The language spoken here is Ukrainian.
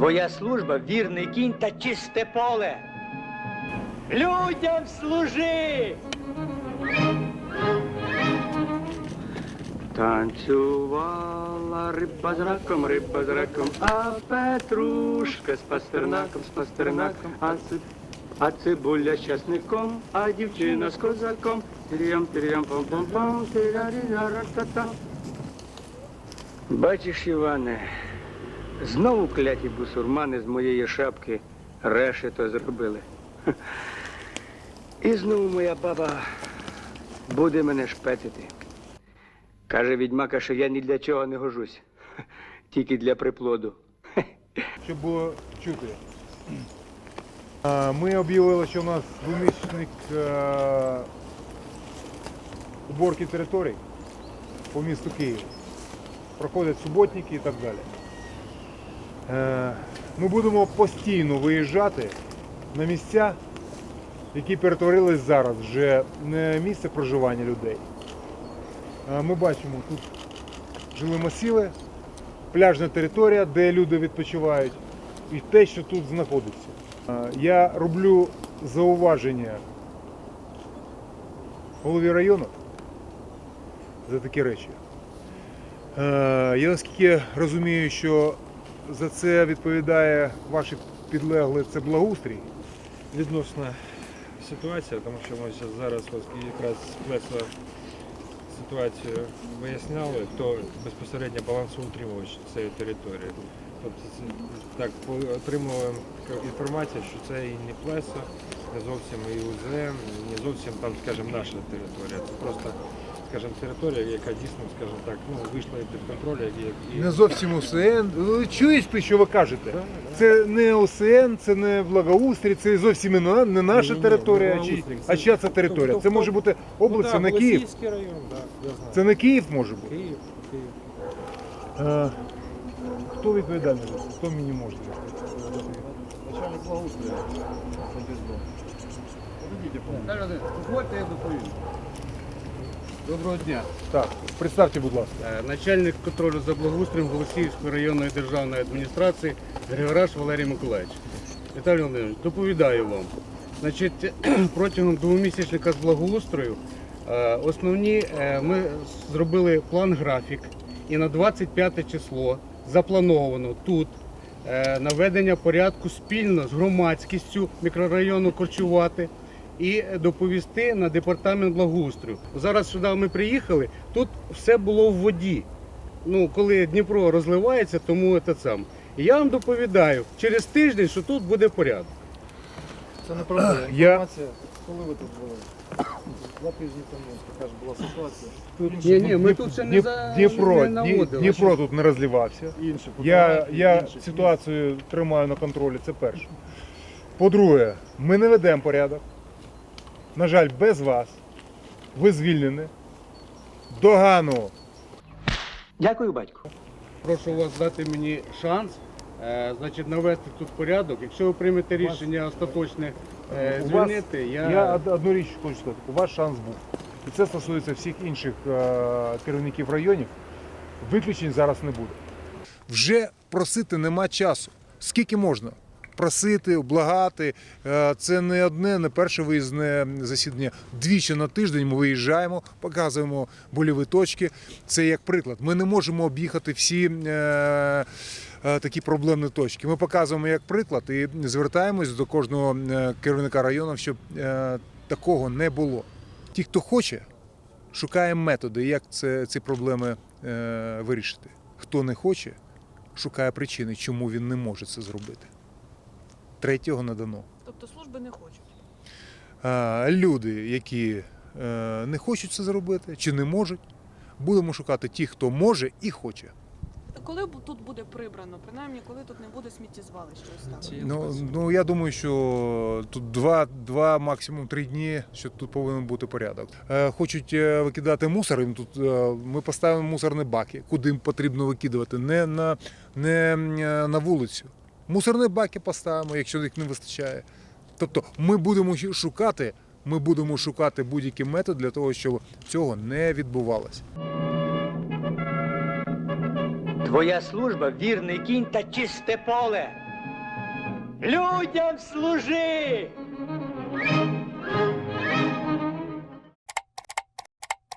Твоя служба вірний кінь та чисте поле. Людям служи! Танцювала риба з раком, риба з раком, а Петрушка з пастернаком, з пастернаком, а, ци, а цибуля з часником, а дівчина з козаком. Тирям, тирям, пам пам пам тирярі-ра-ра-та-та. Бачиш, Іване, знову кляті бусурмани з моєї шапки решето зробили. І знову моя баба буде мене шпетити. Каже відьмака, що я ні для чого не гожусь, тільки для приплоду. щоб було чути. Ми об'явили, що у нас двомісячник уборки територій по місту Києву. Проходять суботники і так далі. Е, Ми будемо постійно виїжджати на місця, які перетворились зараз вже не місце проживання людей. Е, Ми бачимо тут жилі масиви, пляжна територія, де люди відпочивають, і те, що тут знаходиться. Е, Я роблю зауваження голові району за такі речі. Я наскільки розумію, що за це відповідає ваші підлегли, це благоустрій. відносна ситуація, тому що ми зараз якраз плесо ситуацію виясняли, хто безпосередньо балансоутримувач цієї території. Тобто так отримуємо інформацію, що це і не плесо, не зовсім і УЗМ, не зовсім там, скажімо, наша територія. Це просто, скажімо, територія, яка дійсно, скажімо так, ну, вийшла під контроль. і- Не зовсім ОСН. Ви Чуєш ти, що ви кажете? Це не ОСН, це не благоустрій, це зовсім не наша Ні-ні-ні, територія. не Чи, благоустрій, а це- чия це територія? Це може бути область, ну, це не Київ. Район, да, я знаю. Це не Київ може бути. Київ, Київ. Е, Хто відповідальний за це? Хто мені може? Начальник благоустрою. Подождіть, дозвольте, я доповім. Доброго дня. Так, представте, будь ласка. Е, Начальник контролю за благоустроєм Голосіївської районної державної адміністрації Григораш Валерій Миколаївич. Віталій Володимирович, доповідаю вам. Значить, протягом двомісячника з благоустрою е, основні е, ми зробили план графік і на 25 число заплановано тут наведення порядку спільно з громадськістю мікрорайону Корчувати і доповісти на департамент благоустрою. Зараз сюди ми приїхали, тут все було в воді. Ну, коли Дніпро розливається, тому це сам. І я вам доповідаю через тиждень, що тут буде порядок. Це неправда. Я- Інформація, коли ви тут були? Два тижні тому така ж була ситуація. Ні, ні, ми тут ще не за- Дніпро, не наводили. Дніпро тут не розливався. Інші Я, я інших ситуацію тримаю на контролі, це перше. По-друге, ми не ведемо порядок. На жаль, без вас. Ви звільнені. Догану. Дякую, батько. Прошу вас дати мені шанс. е, Значить, навести тут порядок. Якщо ви приймете рішення остаточне е, У вас- звільнити, Я, я, од- одну річ хочу сказати. У вас шанс був. І це стосується всіх інших е, керівників районів. Виключень зараз не буде. Вже просити нема часу. Скільки можна? Просити, благати. Е, Це не одне, не перше виїзне засідання. Двічі на тиждень ми виїжджаємо, показуємо больові точки. Це як приклад. Ми не можемо об'їхати всі е, е, такі проблемні точки. Ми показуємо як приклад і звертаємось до кожного керівника району, щоб такого не було. Ті, хто хоче, шукає методи, як це, ці проблеми вирішити. Хто не хоче, шукає причини, чому він не може це зробити. Третього не дано. Тобто служби не хочуть. А, люди, які е, не хочуть це зробити чи не можуть, будемо шукати ті, хто може і хоче. Коли тут буде прибрано, принаймні, коли тут не буде сміттєзвалища? Ну, ну я думаю, що тут два, два максимум три дні, що тут повинен бути порядок. Е, хочуть е, викидати мусор. і Тут е, ми поставимо мусорні баки, куди їм потрібно викидувати, не на, не на вулицю. Мусорні баки поставимо, якщо їх не вистачає. Тобто ми будемо шукати, ми будемо шукати будь-який метод для того, щоб цього не відбувалося. Твоя служба вірний кінь та чисте поле. Людям служи!